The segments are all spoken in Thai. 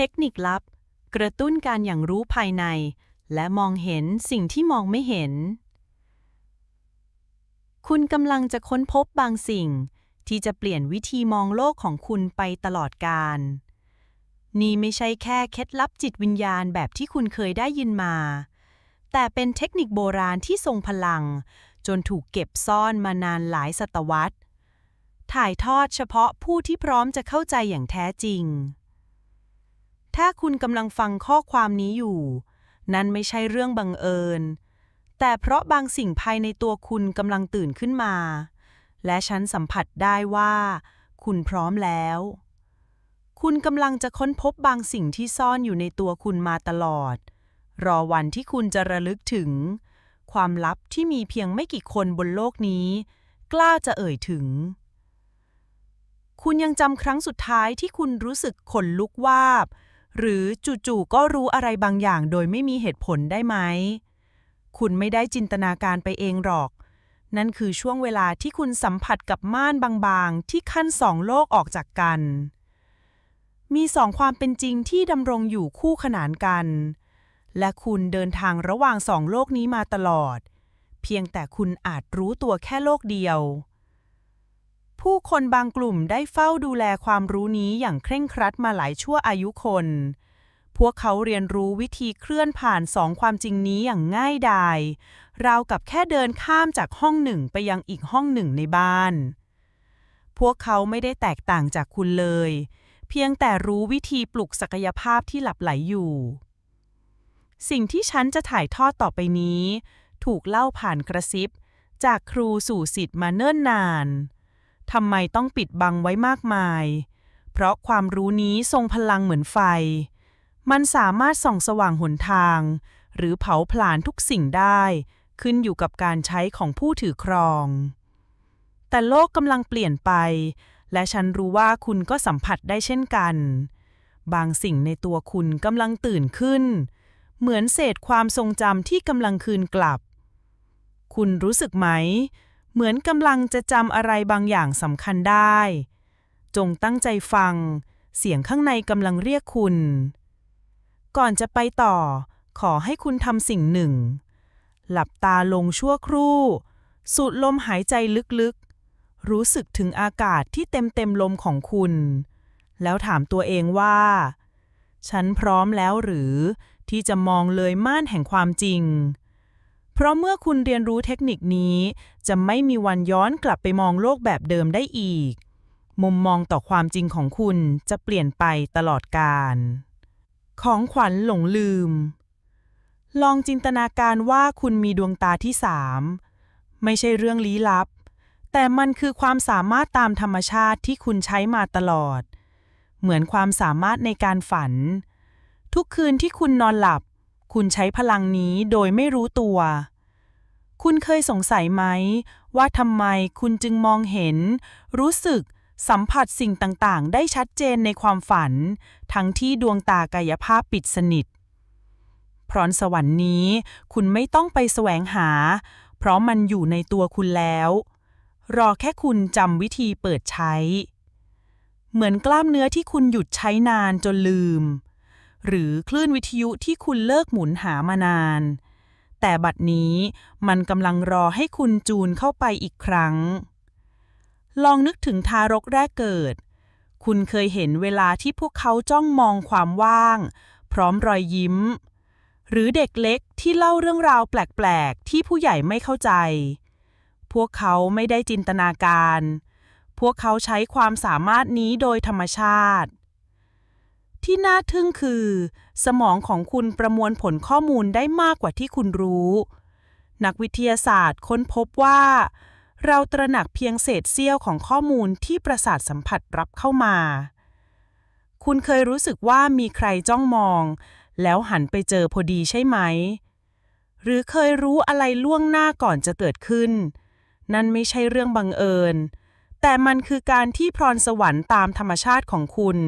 ทคนิคลับ กระตุ้นการอย่างรู้ภายใน และมองเห็นสิ่งที่มองไม่เห็น คุณกำลังจะค้นพบบางสิ่ง ที่จะเปลี่ยนวิธีมองโลกของคุณไปตลอดกาลนี่ไม่ใช่แค่เคล็ดลับจิตวิญญาณแบบที่คุณเคยได้ยินมา แต่เป็นเทคนิคโบราณที่ทรงพลัง จนถูกเก็บซ่อนมานานหลายศตวรรษ ถ่ายทอดเฉพาะผู้ที่พร้อมจะเข้าใจอย่างแท้จริง ถ้าคุณกำลังฟังข้อความนี้อยู่ นั่นไม่ใช่เรื่องบังเอิญ แต่เพราะบางสิ่งภายในตัวคุณกำลังตื่นขึ้นมา และฉันสัมผัสได้ว่า คุณพร้อมแล้ว คุณกำลังจะค้นพบบางสิ่งที่ซ่อนอยู่ในตัวคุณมาตลอด รอวันที่คุณจะระลึกถึง ความลับที่มีเพียงไม่กี่คนบนโลกนี้ กล้าจะเอ่ยถึงคุณยังจำครั้งสุดท้ายที่คุณรู้สึกขนลุกวาบ หรือจู่ๆก็รู้อะไรบางอย่างโดยไม่มีเหตุผลได้ไหม คุณไม่ได้จินตนาการไปเองหรอก นั่นคือช่วงเวลาที่คุณสัมผัสกับม่านบางๆ ที่ขั้นสองโลกออกจากกัน มีสองความเป็นจริงที่ดำรงอยู่คู่ขนานกัน และคุณเดินทางระหว่างสองโลกนี้มาตลอด เพียงแต่คุณอาจรู้ตัวแค่โลกเดียว คนบางกลุ่มได้เฝ้าดูแลความรู้นี้อย่างเคร่งครัดมาหลายชั่วอายุคน พวกเขาเรียนรู้วิธีเคลื่อนผ่านสองความจริงนี้อย่างง่ายดายราวกับแค่เดินข้ามจากห้องหนึ่งไปยังอีกห้องหนึ่งในบ้าน พวกเขาไม่ได้แตกต่างจากคุณเลย เพียงแต่รู้วิธีปลุกศักยภาพที่หลับไหลอยู่ สิ่งที่ฉันจะถ่ายทอดต่อไปนี้ ถูกเล่าผ่านกระซิบ จากครูสู่ศิษย์มาเนิ่นนาน ทำไมต้องปิดบังไว้มากมาย เพราะความรู้นี้ทรงพลังเหมือนไฟ มันสามารถส่องสว่างหนทาง หรือเผาผลาญทุกสิ่งได้ ขึ้นอยู่กับการใช้ของผู้ถือครอง แต่โลกกำลังเปลี่ยนไป และฉันรู้ว่าคุณก็สัมผัสได้เช่นกัน บางสิ่งในตัวคุณกำลังตื่นขึ้น เหมือนเศษความทรงจำที่กำลังคืนกลับ คุณรู้สึกไหม เหมือนกำลังจะจำอะไรบางอย่างสำคัญได้ จงตั้งใจฟัง เสียงข้างในกำลังเรียกคุณ ก่อนจะไปต่อ ขอให้คุณทำสิ่งหนึ่ง หลับตาลงชั่วครู่ สูดลมหายใจลึกๆ รู้สึกถึงอากาศที่เต็มเต็มๆลมของคุณ แล้วถามตัวเองว่า ฉันพร้อมแล้วหรือที่จะมองเลยม่านแห่งความจริง เพราะเมื่อคุณเรียนรู้เทคนิคนี้ จะไม่มีวันย้อนกลับไปมองโลกแบบเดิมได้อีก มุมมองต่อความจริงของคุณจะเปลี่ยนไปตลอดกาลของขวัญหลงลืม ลองจินตนาการว่าคุณมีดวงตาที่สามไม่ใช่เรื่องลี้ลับ แต่มันคือความสามารถตามธรรมชาติที่คุณใช้มาตลอด เหมือนความสามารถในการฝัน ทุกคืนที่คุณนอนหลับ คุณใช้พลังนี้โดยไม่รู้ตัว คุณเคยสงสัยไหม ว่าทำไมคุณจึงมองเห็น รู้สึกสัมผัสสิ่งต่างๆ ได้ชัดเจนในความฝัน ทั้งที่ดวงตากายภาพปิดสนิท พรสวรรค์นี้ คุณไม่ต้องไปแสวงหา เพราะมันอยู่ในตัวคุณแล้ว รอแค่คุณจำวิธีเปิดใช้ เหมือนกล้ามเนื้อที่คุณหยุดใช้นานจนลืม หรือคลื่นวิทยุที่คุณเลิกหมุนหามานาน แต่บัดนี้มันกำลังรอให้คุณจูนเข้าไปอีกครั้ง ลองนึกถึงทารกแรกเกิด คุณเคยเห็นเวลาที่พวกเขาจ้องมองความว่าง พร้อมรอยยิ้ม หรือเด็กเล็กที่เล่าเรื่องราวแปลก ๆ ที่ผู้ใหญ่ไม่เข้าใจ พวกเขาไม่ได้จินตนาการ พวกเขาใช้ความสามารถนี้โดยธรรมชาติ ที่น่าทึ่งคือ สมองของคุณประมวลผลข้อมูลได้มากกว่าที่คุณรู้ นักวิทยาศาสตร์ค้นพบว่า เราตระหนักเพียงเศษเสี้ยวของข้อมูลที่ประสาทสัมผัสรับเข้ามา คุณเคยรู้สึกว่ามีใครจ้องมอง แล้วหันไปเจอพอดีใช่ไหม หรือเคยรู้อะไรล่วงหน้าก่อนจะเกิดขึ้น นั่นไม่ใช่เรื่องบังเอิญ แต่มันคือการที่พรสวรรค์ตามธรรมชาติของคุณ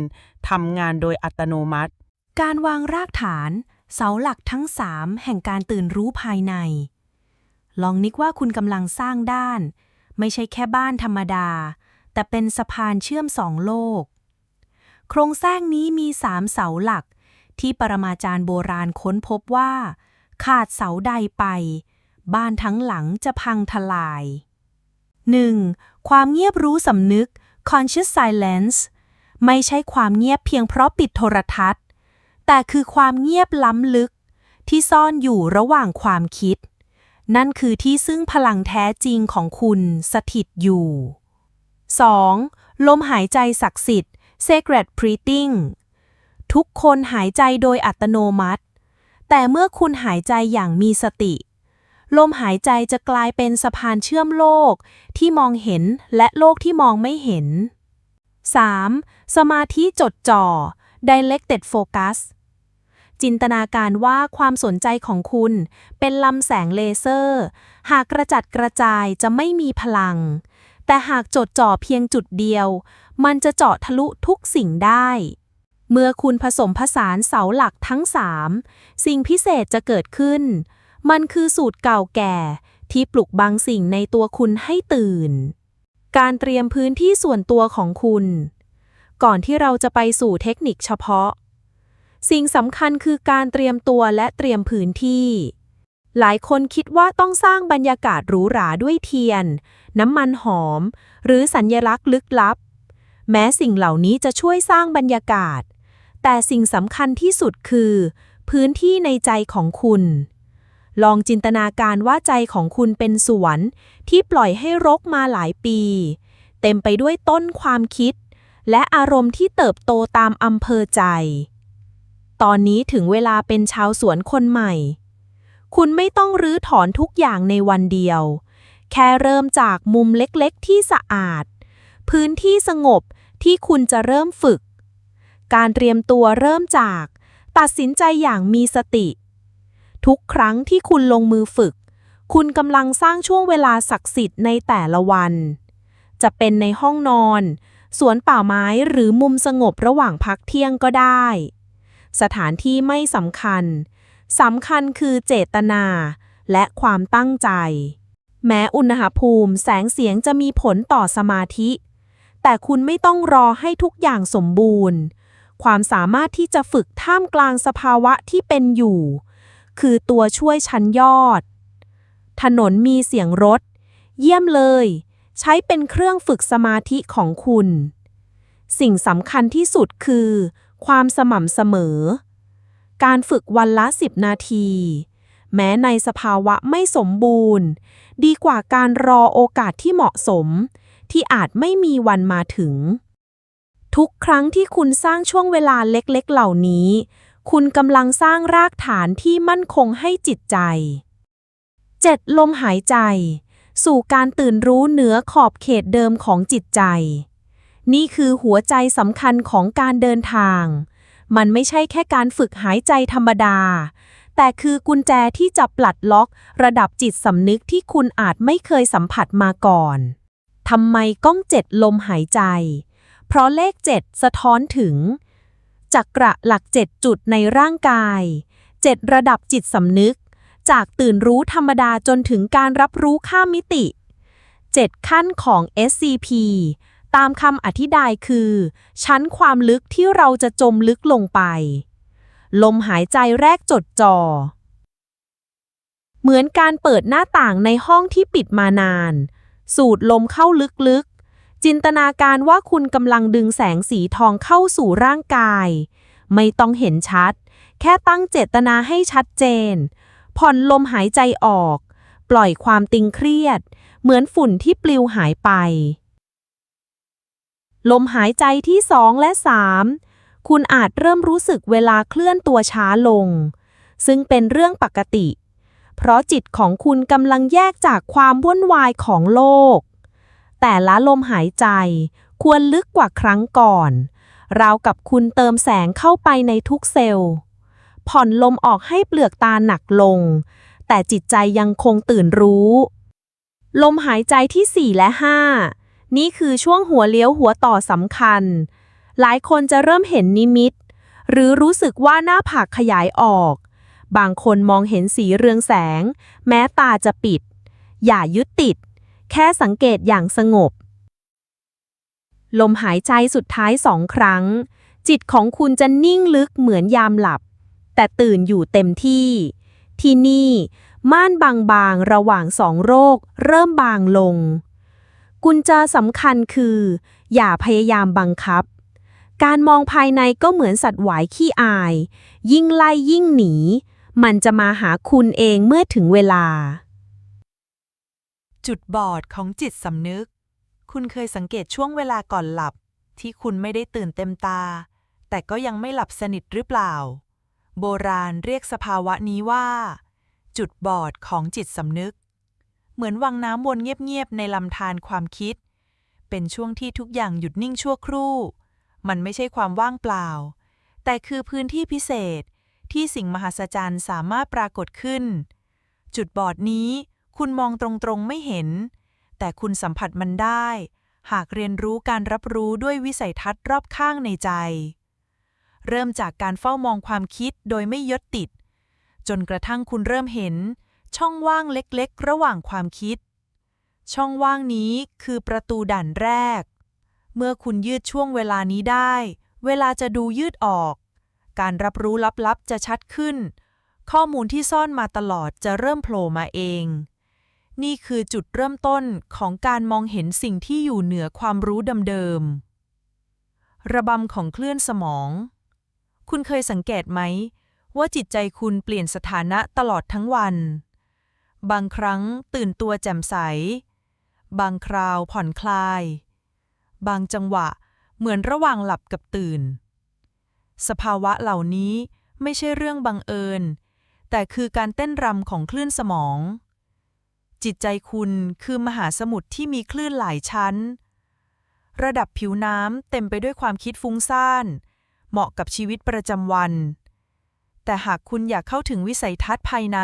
ทำงานโดยอัตโนมัติ การวางรากฐาน เสาหลักทั้งสามแห่งการตื่นรู้ภายใน ลองนึกว่าคุณกำลังสร้างด้าน ไม่ใช่แค่บ้านธรรมดา แต่เป็นสะพานเชื่อมสองโลก โครงสร้างนี้มีสามเสาหลัก ที่ปรมาจารย์โบราณค้นพบว่า ขาดเสาใดไป บ้านทั้งหลังจะพังทลาย 1. ความเงียบรู้สำนึก conscious silence ไม่ใช่ความเงียบเพียงเพราะปิดโทรทัศน์ แต่คือความเงียบล้ำลึก ที่ซ่อนอยู่ระหว่างความคิด นั่นคือที่ซึ่งพลังแท้จริงของคุณสถิตอยู่ 2. ลมหายใจศักดิ์สิทธิ์ sacred breathing ทุกคนหายใจโดยอัตโนมัติ แต่เมื่อคุณหายใจอย่างมีสติ ลมหายใจจะกลายเป็นสะพานเชื่อมโลกที่มองเห็นและโลกที่มองไม่เห็น 3. สมาธิจดจ่อ directed focus จินตนาการว่าความสนใจของคุณเป็นลำแสงเลเซอร์ หากกระจัดกระจายจะไม่มีพลัง แต่หากจดจ่อเพียงจุดเดียว มันจะเจาะทะลุทุกสิ่งได้ เมื่อคุณผสมผสานเสาหลักทั้งสามสิ่งพิเศษจะเกิดขึ้น มันคือสูตรเก่าแก่ ที่ปลุกบางสิ่งในตัวคุณให้ตื่น การเตรียมพื้นที่ส่วนตัวของคุณ ก่อนที่เราจะไปสู่เทคนิคเฉพาะ สิ่งสำคัญคือการเตรียมตัวและเตรียมพื้นที่ หลายคนคิดว่าต้องสร้างบรรยากาศหรูหราด้วยเทียน น้ำมันหอม หรือสัญญลักษณ์ลึกลับ แม้สิ่งเหล่านี้จะช่วยสร้างบรรยากาศ แต่สิ่งสำคัญที่สุดคือ พื้นที่ในใจของคุณ ลองจินตนาการว่าใจของคุณเป็นสวน ที่ปล่อยให้รกมาหลายปี เต็มไปด้วยต้นความคิด และอารมณ์ที่เติบโตตามอำเภอใจ ตอนนี้ถึงเวลาเป็นชาวสวนคนใหม่ คุณไม่ต้องรื้อถอนทุกอย่างในวันเดียว แค่เริ่มจากมุมเล็กๆ ที่สะอาด พื้นที่สงบที่คุณจะเริ่มฝึก การเตรียมตัวเริ่มจาก ตัดสินใจอย่างมีสติ ทุกครั้งที่คุณลงมือฝึก คุณกำลังสร้างช่วงเวลาศักดิ์สิทธิ์ในแต่ละวัน จะเป็นในห้องนอน สวนป่าไม้หรือมุมสงบระหว่างพักเที่ยงก็ได้ สถานที่ไม่สำคัญสำคัญคือเจตนา และความตั้งใจ แม้อุณหภูมิแสงเสียงจะมีผลต่อสมาธิ แต่คุณไม่ต้องรอให้ทุกอย่างสมบูรณ์ ความสามารถที่จะฝึกท่ามกลางสภาวะที่เป็นอยู่ คือตัวช่วยชั้นยอด ถนนมีเสียงรถ เยี่ยมเลย ใช้เป็นเครื่องฝึกสมาธิของคุณ สิ่งสำคัญที่สุดคือ ความสม่ำเสมอ การฝึกวันละ10นาที แม้ในสภาวะไม่สมบูรณ์ ดีกว่าการรอโอกาสที่เหมาะสม ที่อาจไม่มีวันมาถึง ทุกครั้งที่คุณสร้างช่วงเวลาเล็กๆ เหล่านี้ คุณกำลังสร้างรากฐานที่มั่นคงให้จิตใจ 7. ลมหายใจ สู่การตื่นรู้เหนือขอบเขตเดิมของจิตใจ นี่คือหัวใจสำคัญของการเดินทาง มันไม่ใช่แค่การฝึกหายใจธรรมดา แต่คือกุญแจที่จะปลัดล็อกระดับจิตสำนึกที่คุณอาจไม่เคยสัมผัสมาก่อนทำไมก้องเจ็ดลมหายใจ เพราะเลขเจ็ดสะท้อนถึง จักระหลักเจ็ดจุดในร่างกายเจ็ดระดับจิตสำนึก จากตื่นรู้ธรรมดาจนถึงการรับรู้ข้ามมิติเจ็ดขั้นของ SCP ตามคำอธิบายคือ ชั้นความลึกที่เราจะจมลึกลงไป ลมหายใจแรกจดจอ่อเหมือนการเปิดหน้าต่างในห้องที่ปิดมานาน สูดลมเข้าลึกๆ จินตนาการว่าคุณกำลังดึงแสงสีทองเข้าสู่ร่างกาย ไม่ต้องเห็นชัด แค่ตั้งเจตนาให้ชัดเจน ผ่อนลมหายใจออก ปล่อยความตึงเครียด เหมือนฝุ่นที่ปลิวหายไป ลมหายใจที่สองและสามคุณอาจเริ่มรู้สึกเวลาเคลื่อนตัวช้าลง ซึ่งเป็นเรื่องปกติ เพราะจิตของคุณกำลังแยกจากความวุ่นวายของโลก แต่ละลมหายใจ ควรลึกกว่าครั้งก่อน ราวกับคุณเติมแสงเข้าไปในทุกเซลล์ ผ่อนลมออกให้เปลือกตาหนักลง แต่จิตใจยังคงตื่นรู้ ลมหายใจที่ 4 และ 5 นี่คือช่วงหัวเลี้ยวหัวต่อสำคัญ หลายคนจะเริ่มเห็นนิมิต หรือรู้สึกว่าหน้าผากขยายออก บางคนมองเห็นสีเรืองแสง แม้ตาจะปิด อย่ายึดติด แค่สังเกตอย่างสงบ ลมหายใจสุดท้ายสองครั้ง จิตของคุณจะนิ่งลึกเหมือนยามหลับ แต่ตื่นอยู่เต็มที่ ที่นี่ ม่านบางๆ ระหว่างสองโรค เริ่มบางลง กุญแจสำคัญคือ อย่าพยายามบังคับ การมองภายในก็เหมือนสัตว์หวายขี้อาย ยิ่งไล่ยิ่งหนี มันจะมาหาคุณเองเมื่อถึงเวลา จุดบอดของจิตสำนึก คุณเคยสังเกตช่วงเวลาก่อนหลับ ที่คุณไม่ได้ตื่นเต็มตา แต่ก็ยังไม่หลับสนิทหรือเปล่า โบราณเรียกสภาวะนี้ว่า จุดบอดของจิตสำนึก เหมือนวังน้ำวนเงียบๆ ในลำธารความคิด เป็นช่วงที่ทุกอย่างหยุดนิ่งชั่วครู่ มันไม่ใช่ความว่างเปล่า แต่คือพื้นที่พิเศษที่สิ่งมหัศจรรย์สามารถปรากฏขึ้น จุดบอดนี้ คุณมองตรงๆไม่เห็น แต่คุณสัมผัสมันได้ หากเรียนรู้การรับรู้ด้วยวิสัยทัศน์รอบข้างในใจ เริ่มจากการเฝ้ามองความคิดโดยไม่ยึดติด จนกระทั่งคุณเริ่มเห็น ช่องว่างเล็กๆ ระหว่างความคิด ช่องว่างนี้คือประตูด่านแรก เมื่อคุณยืดช่วงเวลานี้ได้ เวลาจะดูยืดออก การรับรู้ลับๆจะชัดขึ้น ข้อมูลที่ซ่อนมาตลอดจะเริ่มโผล่มาเอง นี่คือจุดเริ่มต้นของการมองเห็นสิ่งที่อยู่เหนือความรู้เดิมๆ ระบำของคลื่นสมอง คุณเคยสังเกตไหม ว่าจิตใจคุณเปลี่ยนสถานะตลอดทั้งวัน บางครั้งตื่นตัวแจ่มใส บางคราวผ่อนคลาย บางจังหวะเหมือนระหว่างหลับกับตื่น สภาวะเหล่านี้ไม่ใช่เรื่องบังเอิญ แต่คือการเต้นรำของคลื่นสมอง จิตใจคุณคือมหาสมุทรที่มีคลื่นหลายชั้น ระดับผิวน้ำเต็มไปด้วยความคิดฟุ้งซ่าน เหมาะกับชีวิตประจำวัน แต่หากคุณอยากเข้าถึงวิสัยทัศน์ภายใน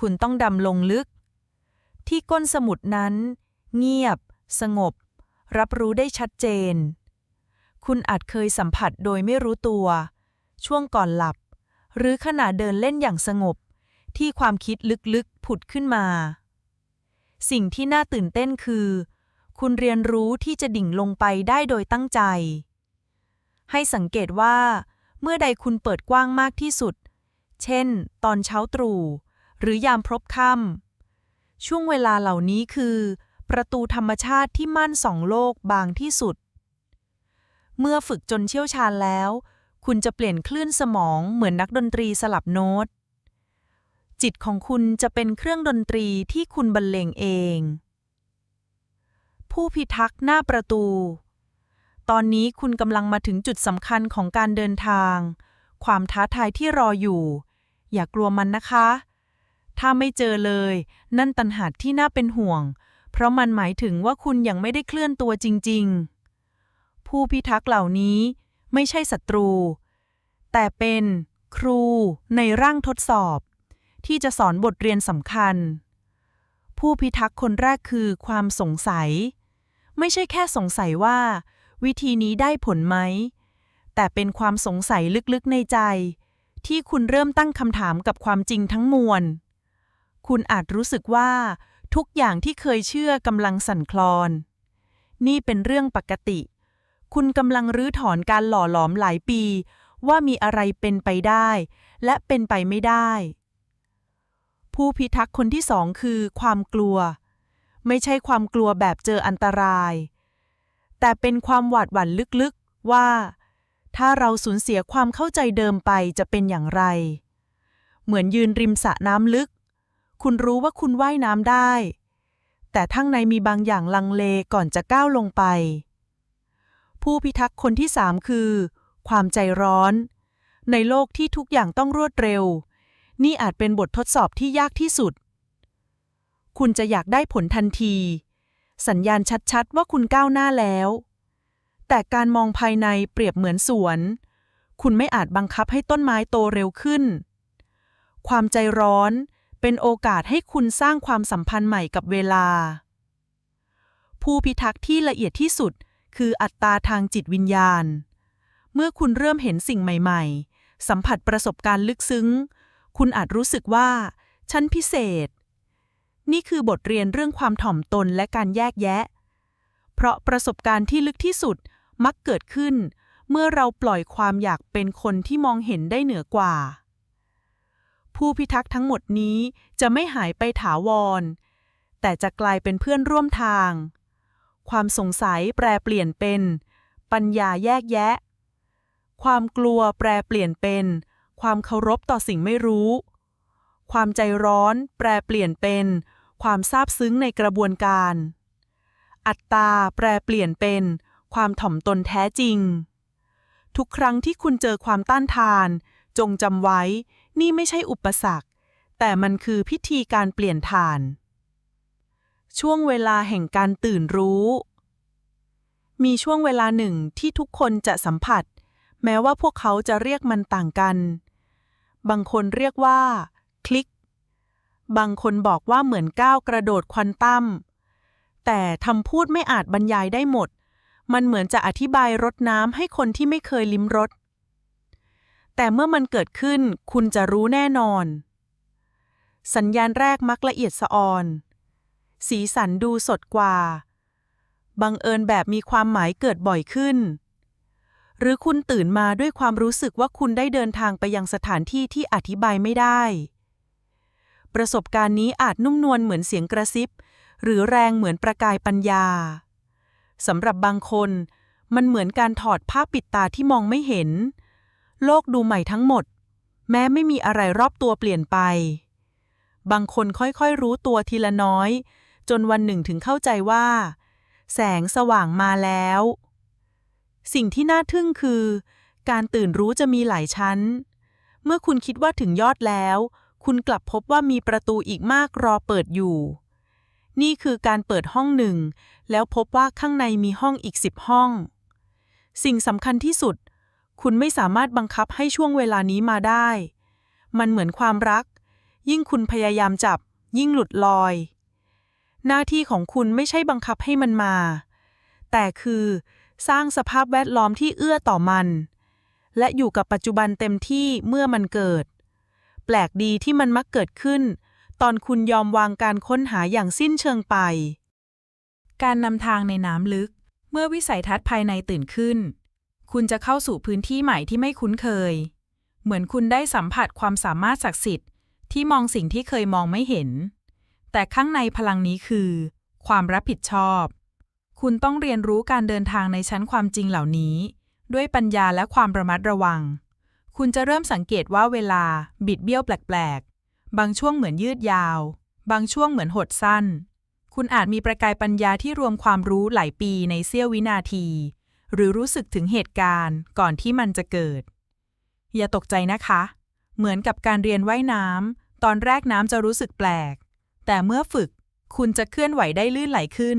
คุณต้องดำลงลึก ที่ก้นสมุทรนั้น เงียบ สงบ รับรู้ได้ชัดเจน คุณอาจเคยสัมผัสโดยไม่รู้ตัว ช่วงก่อนหลับ หรือขณะเดินเล่นอย่างสงบที่ความคิดลึกๆ ผุดขึ้นมา สิ่งที่น่าตื่นเต้นคือ คุณเรียนรู้ที่จะดิ่งลงไปได้โดยตั้งใจ ให้สังเกตว่า เมื่อใดคุณเปิดกว้างมากที่สุด เช่น ตอนเช้าตรู่หรือยามพรบค่ำช่วงเวลาเหล่านี้คือ ประตูธรรมชาติที่มั่นสองโลกบางที่สุด เมื่อฝึกจนเชี่ยวชาญแล้ว คุณจะเปลี่ยนคลื่นสมองเหมือนนักดนตรีสลับโน้ต จิตของคุณจะเป็นเครื่องดนตรีที่คุณบรรเลงเอง ผู้พิทักษ์หน้าประตู ตอนนี้คุณกำลังมาถึงจุดสำคัญของการเดินทาง ความท้าทายที่รออยู่ อย่ากลัวมันนะคะ ถ้าไม่เจอเลย นั่นตันหาที่น่าเป็นห่วง เพราะมันหมายถึงว่าคุณยังไม่ได้เคลื่อนตัวจริง ๆ ผู้พิทักษ์เหล่านี้ไม่ใช่ศัตรู แต่เป็นครูในร่างทดสอบ ที่จะสอนบทเรียนสำคัญ ผู้พิทักษ์คนแรกคือความสงสัย ไม่ใช่แค่สงสัยว่า วิธีนี้ได้ผลไหม แต่เป็นความสงสัยลึกๆในใจ ที่คุณเริ่มตั้งคำถามกับความจริงทั้งมวล คุณอาจรู้สึกว่า ทุกอย่างที่เคยเชื่อกำลังสั่นคลอน นี่เป็นเรื่องปกติ คุณกำลังรื้อถอนการหล่อหลอมหลายปีว่ามีอะไรเป็นไปได้ และเป็นไปไม่ได้ ผู้พิทักษ์คนที่สองคือความกลัว ไม่ใช่ความกลัวแบบเจออันตราย แต่เป็นความหวาดหวั่นลึกๆว่า ถ้าเราสูญเสียความเข้าใจเดิมไปจะเป็นอย่างไร เหมือนยืนริมสระน้ำลึก คุณรู้ว่าคุณว่ายน้ำได้ แต่ทั้งในมีบางอย่างลังเลก่อนจะก้าวลงไป ผู้พิทักษ์คนที่สามคือ ความใจร้อน ในโลกที่ทุกอย่างต้องรวดเร็ว นี่อาจเป็นบททดสอบที่ยากที่สุด คุณจะอยากได้ผลทันที สัญญาณชัดๆ ว่าคุณก้าวหน้าแล้ว แต่การมองภายในเปรียบเหมือนสวน คุณไม่อาจบังคับให้ต้นไม้โตเร็วขึ้น ความใจร้อนเป็นโอกาสให้คุณสร้างความสัมพันธ์ใหม่กับเวลา ผู้พิทักษ์ที่ละเอียดที่สุดคืออัตตาทางจิตวิญญาณ เมื่อคุณเริ่มเห็นสิ่งใหม่ ๆ สัมผัสประสบการณ์ลึกซึ้ง คุณอาจรู้สึกว่า ฉันพิเศษ นี่คือบทเรียนเรื่องความถ่อมตนและการแยกแยะ เพราะประสบการณ์ที่ลึกที่สุดมักเกิดขึ้น เมื่อเราปล่อยความอยากเป็นคนที่มองเห็นได้เหนือกว่า ผู้พิทักษ์ทั้งหมดนี้จะไม่หายไปถาวร แต่จะกลายเป็นเพื่อนร่วมทาง ความสงสัยแปรเปลี่ยนเป็น ปัญญาแยกแยะ ความกลัวแปรเปลี่ยนเป็น ความเคารพต่อสิ่งไม่รู้ ความใจร้อน แปรเปลี่ยนเป็น ความซาบซึ้งในกระบวนการ อัตตาแปรเปลี่ยนเป็น ความถ่อมตนแท้จริง ทุกครั้งที่คุณเจอความต้านทาน จงจำไว้ นี่ไม่ใช่อุปสรรค แต่มันคือพิธีการเปลี่ยนฐาน ช่วงเวลาแห่งการตื่นรู้ มีช่วงเวลาหนึ่งที่ทุกคนจะสัมผัสแม้ว่าพวกเขาจะเรียกมันต่างกัน บางคนเรียกว่า คลิก บางคนบอกว่าเหมือนก้าวกระโดดควอนตัม แต่คำพูดไม่อาจบรรยายได้หมด มันเหมือนจะอธิบายรสน้ำให้คนที่ไม่เคยลิ้มรส แต่เมื่อมันเกิดขึ้นคุณจะรู้แน่นอน สัญญาณแรกมักละเอียดสะออน สีสันดูสดกว่า บังเอิญแบบมีความหมายเกิดบ่อยขึ้น หรือคุณตื่นมาด้วยความรู้สึกว่าคุณได้เดินทางไปยังสถานที่ที่อธิบายไม่ได้ ประสบการณ์นี้อาจนุ่มนวลเหมือนเสียงกระซิบ หรือแรงเหมือนประกายปัญญาสำหรับบางคน มันเหมือนการถอดผ้าปิดตาที่มองไม่เห็น โลกดูใหม่ทั้งหมด แม้ไม่มีอะไรรอบตัวเปลี่ยนไป บางคนค่อยๆรู้ตัวทีละน้อย จนวันหนึ่งถึงเข้าใจว่า แสงสว่างมาแล้ว สิ่งที่น่าทึ่งคือ การตื่นรู้จะมีหลายชั้น เมื่อคุณคิดว่าถึงยอดแล้ว คุณกลับพบว่ามีประตูอีกมากรอเปิดอยู่ นี่คือการเปิดห้องหนึ่ง แล้วพบว่าข้างในมีห้องอีกสิบห้อง สิ่งสำคัญที่สุด คุณไม่สามารถบังคับให้ช่วงเวลานี้มาได้ มันเหมือนความรัก ยิ่งคุณพยายามจับ ยิ่งหลุดลอย หน้าที่ของคุณไม่ใช่บังคับให้มันมา แต่คือ สร้างสภาพแวดล้อมที่เอื้อต่อมัน และอยู่กับปัจจุบันเต็มที่เมื่อมันเกิด แปลกดีที่มันมักเกิดขึ้น ตอนคุณยอมวางการค้นหาอย่างสิ้นเชิงไป การนำทางในน้ำลึก เมื่อวิสัยทัศน์ภายในตื่นขึ้น คุณจะเข้าสู่พื้นที่ใหม่ที่ไม่คุ้นเคย เหมือนคุณได้สัมผัสความสามารถศักดิ์สิทธิ์ที่มองสิ่งที่เคยมองไม่เห็น แต่ข้างในพลังนี้คือ ความรับผิดชอบ คุณต้องเรียนรู้การเดินทางในชั้นความจริงเหล่านี้ ด้วยปัญญาและความระมัดระวัง คุณจะเริ่มสังเกตว่าเวลาบิดเบี้ยวแปลกๆ บางช่วงเหมือนยืดยาว บางช่วงเหมือนหดสั้น คุณอาจมีประกายปัญญาที่รวมความรู้หลายปีในเสี้ยววินาที หรือรู้สึกถึงเหตุการณ์ก่อนที่มันจะเกิด อย่าตกใจนะคะ เหมือนกับการเรียนว่ายน้ำตอนแรกน้ำจะรู้สึกแปลก แต่เมื่อฝึก คุณจะเคลื่อนไหวได้ลื่นไหลขึ้น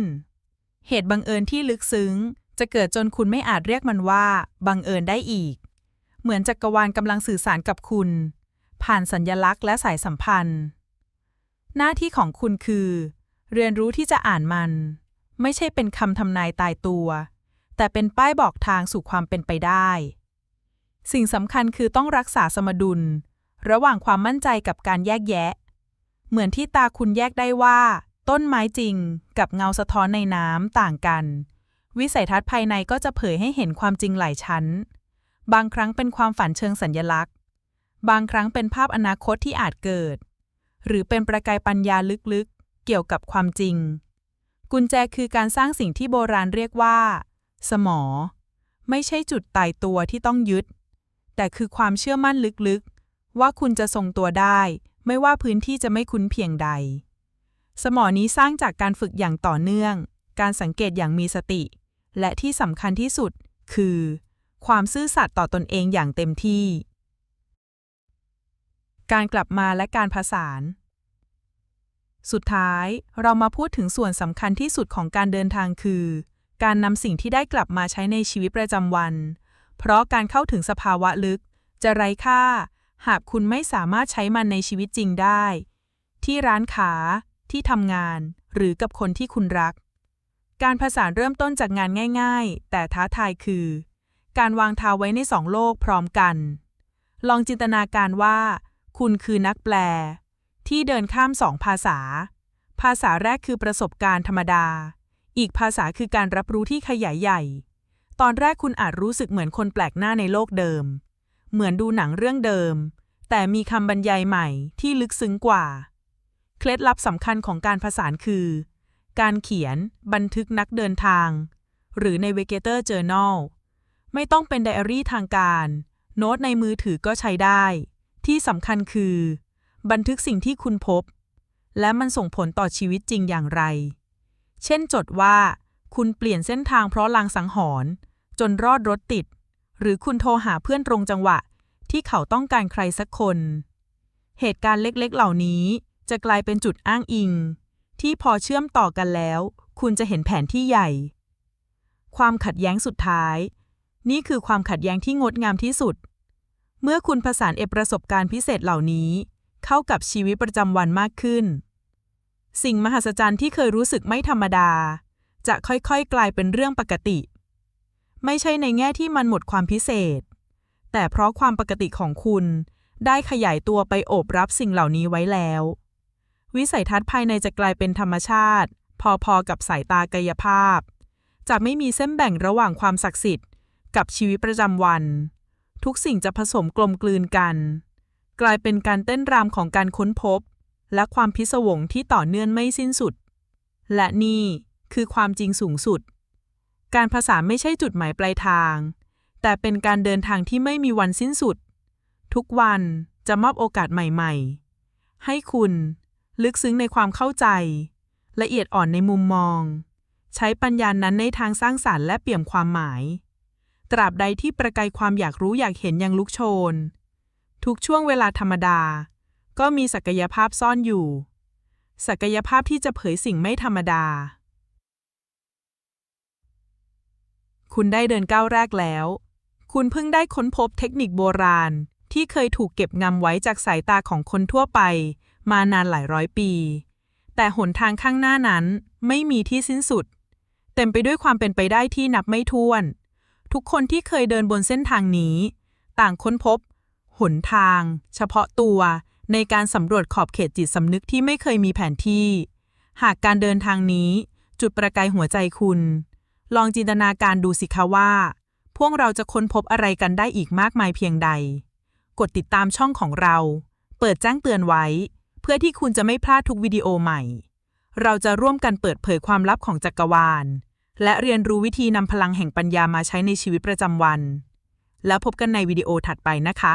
เหตุบังเอิญที่ลึกซึ้ง จะเกิดจนคุณไม่อาจเรียกมันว่า บังเอิญได้อีก เหมือนจักรวาลกำลังสื่อสารกับคุณ ผ่านสัญญลักษณ์และสายสัมพันธ์ หน้าที่ของคุณคือ เรียนรู้ที่จะอ่านมัน ไม่ใช่เป็นคำทำนายตายตัว แต่เป็นป้ายบอกทางสู่ความเป็นไปได้ สิ่งสำคัญคือต้องรักษาสมดุล ระหว่างความมั่นใจกับการแยกแยะ เหมือนที่ตาคุณแยกได้ว่า ต้นไม้จริงกับเงาสะท้อนในน้ำต่างกัน วิสัยทัศน์ภายในก็จะเผยให้เห็นความจริงหลายชั้น บางครั้งเป็นความฝันเชิงสัญญลักษณ์ บางครั้งเป็นภาพอนาคตที่อาจเกิด หรือเป็นประกายปัญญาลึกๆ เกี่ยวกับความจริง กุญแจคือการสร้างสิ่งที่โบราณเรียกว่า สมอ ไม่ใช่จุดตายตัวที่ต้องยึด แต่คือความเชื่อมั่นลึกๆ ว่าคุณจะทรงตัวได้ ไม่ว่าพื้นที่จะไม่คุ้นเพียงใด สมอนี้สร้างจากการฝึกอย่างต่อเนื่อง การสังเกตอย่างมีสติ และที่สำคัญที่สุด คือ ความซื่อสัตย์ต่อตนเองอย่างเต็มที่ การกลับมาและการผสาน สุดท้ายเรามาพูดถึงส่วนสำคัญที่สุดของการเดินทางคือ การนำสิ่งที่ได้กลับมาใช้ในชีวิตประจำวัน เพราะการเข้าถึงสภาวะลึก จะไร้ค่า หากคุณไม่สามารถใช้มันในชีวิตจริงได้ ที่ร้านค้า ที่ทำงาน หรือกับคนที่คุณรัก การผสานเริ่มต้นจากงานง่าย ๆ แต่ท้าทายคือ การวางเท้าไว้ในสองโลกพร้อมกัน ลองจินตนาการว่า คุณคือนักแปล ที่เดินข้ามสองภาษา ภาษาแรกคือประสบการณ์ธรรมดา อีกภาษาคือการรับรู้ที่ขยายใหญ่ ตอนแรกคุณอาจรู้สึกเหมือนคนแปลกหน้าในโลกเดิม เหมือนดูหนังเรื่องเดิมแต่มีคำบรรยายใหม่ที่ลึกซึ้งกว่า เคล็ดลับสำคัญของการผสานคือ การเขียน บันทึกนักเดินทาง หรือใน Navigator Journal ไม่ต้องเป็นไดอารี่ทางการ โน้ตในมือถือก็ใช้ได้ ที่สำคัญคือ บันทึกสิ่งที่คุณพบ และมันส่งผลต่อชีวิตจริงอย่างไร เช่นจดว่า คุณเปลี่ยนเส้นทางเพราะลางสังหรณ์จนรอดรถติด หรือคุณโทรหาเพื่อนตรงจังหวะ ที่เขาต้องการใครสักคน เหตุการณ์เล็กๆ เหล่านี้ จะกลายเป็นจุดอ้างอิง ที่พอเชื่อมต่อกันแล้ว คุณจะเห็นแผนที่ใหญ่ ความขัดแย้งสุดท้าย นี่คือความขัดแย้งที่งดงามที่สุด เมื่อคุณผสานเอประสบการณ์พิเศษเหล่านี้ เข้ากับชีวิตประจำวันมากขึ้น สิ่งมหัศจรรย์ที่เคยรู้สึกไม่ธรรมดา จะค่อยๆ กลายเป็นเรื่องปกติ ไม่ใช่ในแง่ที่มันหมดความพิเศษ แต่เพราะความปกติของคุณได้ขยายตัวไปโอบรับสิ่งเหล่านี้ไว้แล้ว วิสัยทัศน์ภายในจะกลายเป็นธรรมชาติ พอๆกับสายตากายภาพ จะไม่มีเส้นแบ่งระหว่างความศักดิ์สิทธิ์ กับชีวิตประจำวัน ทุกสิ่งจะผสมกลมกลืนกัน กลายเป็นการเต้นรำของการค้นพบ และความพิศวงที่ต่อเนื่องไม่สิ้นสุด และนี่คือความจริงสูงสุด การภาษาไม่ใช่จุดหมายปลายทาง แต่เป็นการเดินทางที่ไม่มีวันสิ้นสุด ทุกวันจะมอบโอกาสใหม่ ๆ ให้คุณ ลึกซึ้งในความเข้าใจ ละเอียดอ่อนในมุมมอง ใช้ปัญญานั้นในทางสร้างสารรค์และเปี่ยมความหมาย ตราบใดที่ประกายความอยากรู้อยากเห็นยังลุกโชน ทุกช่วงเวลาธรรมดา ก็มีศักยภาพซ่อนอยู่ ศักยภาพที่จะเผยสิ่งไม่ธรรมดา คุณได้เดินก้าวแรกแล้ว คุณเพิ่งได้ค้นพบเทคนิคโบราณที่เคยถูกเก็บงำไว้จากสายตาของคนทั่วไป มานานหลายร้อยปี แต่หนทางข้างหน้านั้นไม่มีที่สิ้นสุด เต็มไปด้วยความเป็นไปได้ที่นับไม่ถ้วน ทุกคนที่เคยเดินบนเส้นทางนี้ ต่างค้นพบ หนทาง เฉพาะตัว ในการสำรวจขอบเขตจิตสำนึกที่ไม่เคยมีแผนที่ หากการเดินทางนี้จุดประกายหัวใจคุณ ลองจินตนาการดูสิคะว่า พวกเราจะค้นพบอะไรกันได้อีกมากมายเพียงใด กดติดตามช่องของเรา เปิดแจ้งเตือนไว้ พื่อที่คุณจะไม่พลาดทุกวิดีโอใหม่ เราจะร่วมกันเปิดเผยความลับของจักรวาล และเรียนรู้วิธีนำพลังแห่งปัญญามาใช้ในชีวิตประจำวัน แล้วพบกันในวิดีโอถัดไปนะคะ